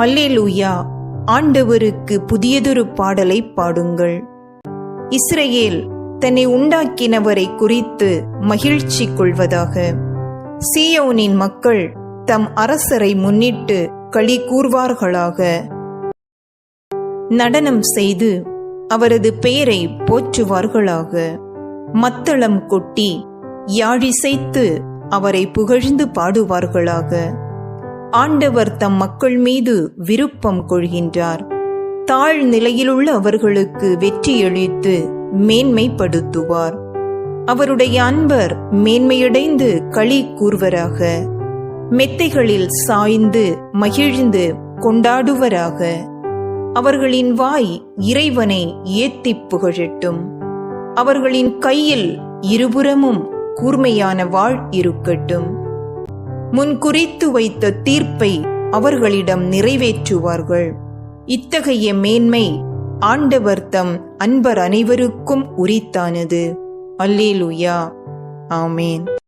அல்லேலூயா. ஆண்டவருக்கு புதியதொரு பாடலை பாடுங்கள். இஸ்ரேல் தன்னை உண்டாக்கினவரை குறித்து மகிழ்ச்சி கொள்வதாக. சீயோனின் மக்கள் தம் அரசரை முன்னிட்டு களி கூர்வார்களாக. நடனம் செய்து அவரது பெயரை போற்றுவார்களாக. மத்தளம் கொட்டி யாழிசைத்து அவரை புகழ்ந்து பாடுவார்களாக. ஆண்டவர் தம் மக்கள் மீது விருப்பம் கொள்கின்றார். தாழ் நிலையிலுள்ள அவர்களுக்கு வெற்றியளித்து மேன்மைப்படுத்துவார். அவருடைய அன்பர் மேன்மையடைந்து களி கூறுவராக மெத்தைகளில் சாய்ந்து மகிழ்ந்து கொண்டாடுவராக. அவர்களின் வாய் இறைவனை ஏத்தி புகழட்டும். அவர்களின் கையில் இருபுறமும் கூர்மையான வாழ் இருக்கட்டும். முன்குறித்து வைத்த தீர்ப்பை அவர்களிடம் நிறைவேற்றுவார்கள். இத்தகைய மேன்மை ஆண்டவர் தம் அன்பர் அனைவருக்கும் உரித்தானது. அல்லேலுயா. ஆமேன்.